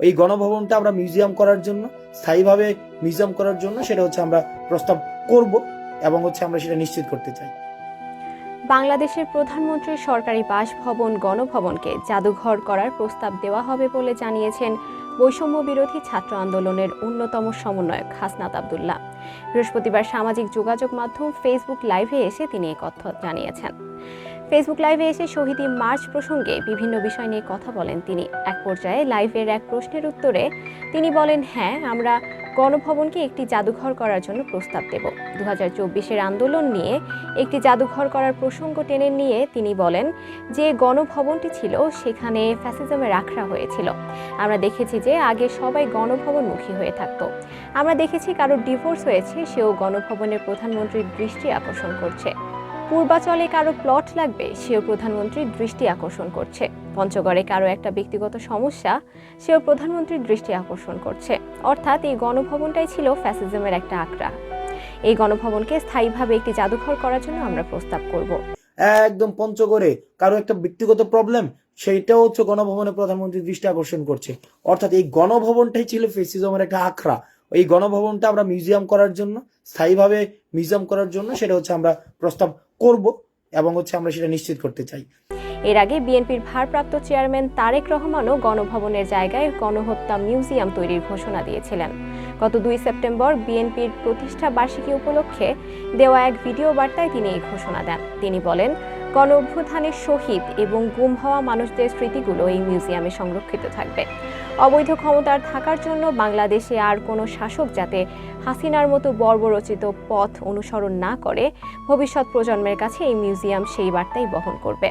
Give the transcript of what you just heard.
এই গণভবনটা আমরা মিউজিয়াম করার জন্য, স্থায়ীভাবে মিউজিয়াম করার জন্য সেটা হচ্ছে আমরা প্রস্তাব করব এবং হচ্ছে আমরা সেটা নিশ্চিত করতে চাই। বাংলাদেশের প্রধানমন্ত্রীর সরকারি বাসভবন গণভবনকে জাদুঘর করার প্রস্তাব দেওয়া হবে বলে জানিয়েছেন বৈষম্য বিরোধী ছাত্র আন্দোলনের অন্যতম সমন্বয়ক হাসনাত আবদুল্লাহ। বৃহস্পতিবার সামাজিক যোগাযোগ মাধ্যম ফেসবুক লাইভে এসে তিনি এই কথা জানিয়েছেন। ফেসবুক লাইভে এসে শহীদী মার্চ প্রসঙ্গে বিভিন্ন বিষয় নিয়ে কথা বলেন তিনি। এক পর্যায়ে লাইভের এক প্রশ্নের উত্তরে তিনি বলেন হ্যাঁ আমরা গণভবনকে একটি জাদুঘর করার জন্য প্রস্তাব দেব। দু হাজার আন্দোলন নিয়ে একটি জাদুঘর করার প্রসঙ্গ টেনে নিয়ে তিনি বলেন, যে গণভবনটি ছিল, সেখানে ফ্যাসিজমে আখড়া হয়েছিল। আমরা দেখেছি যে আগে সবাই গণভবনমুখী হয়ে থাকতো। আমরা দেখেছি কারও ডিভোর্স হয়েছে, সেও গণভবনের প্রধানমন্ত্রীর দৃষ্টি আকর্ষণ করছে। পূর্বাচলে কারও প্লট লাগবে, সেও প্রধানমন্ত্রীর দৃষ্টি আকর্ষণ করছে। পঞ্চগড়ে কারও একটা ব্যক্তিগত সমস্যা, সেও প্রধানমন্ত্রীর দৃষ্টি আকর্ষণ করছে। অর্থাৎ এই গণভবনটাই ছিল ফ্যাসিজমের একটা আখড়া। এই গণভবনকে স্থায়ীভাবে একটি জাদুঘর করার জন্য আমরা প্রস্তাব করব। একদম পঞ্চগড়ে কারও একটা ব্যক্তিগত প্রবলেম সেইটাও হচ্ছে গণভবনে প্রধানমন্ত্রীর দৃষ্টি আকর্ষণ করছে। অর্থাৎ এই গণভবনটাই ছিল ফেসিজমের একটা আখড়া। এই গণভবনটা আমরা মিউজিয়াম করার জন্য, স্থায়ীভাবে মিউজিয়াম করার জন্য, সেটা হচ্ছে আমরা প্রস্তাব করব এবং হচ্ছে আমরা সেটা নিশ্চিত করতে চাই। এর আগে বিএনপির ভারপ্রাপ্ত চেয়ারম্যান তারেক রহমানও গণভবনের জায়গায় গণহত্যা মিউজিয়াম তৈরির ঘোষণা দিয়েছিলেন। গত দুই সেপ্টেম্বর বিএনপির প্রতিষ্ঠা বার্ষিকী উপলক্ষে দেওয়া এক ভিডিও বার্তায় তিনি এই ঘোষণা দেন। তিনি বলেন গণ অভ্যুত্থানের শহীদ এবং গুম হওয়া মানুষদের স্মৃতিগুলো এই মিউজিয়ামে সংরক্ষিত থাকবে। অবৈধ ক্ষমতার থাকার জন্য বাংলাদেশে আর কোনো শাসক যাতে হাসিনার মতো বর্বরচিত পথ অনুসরণ না করে, ভবিষ্যৎ প্রজন্মের কাছে এই মিউজিয়াম সেই বার্তাই বহন করবে।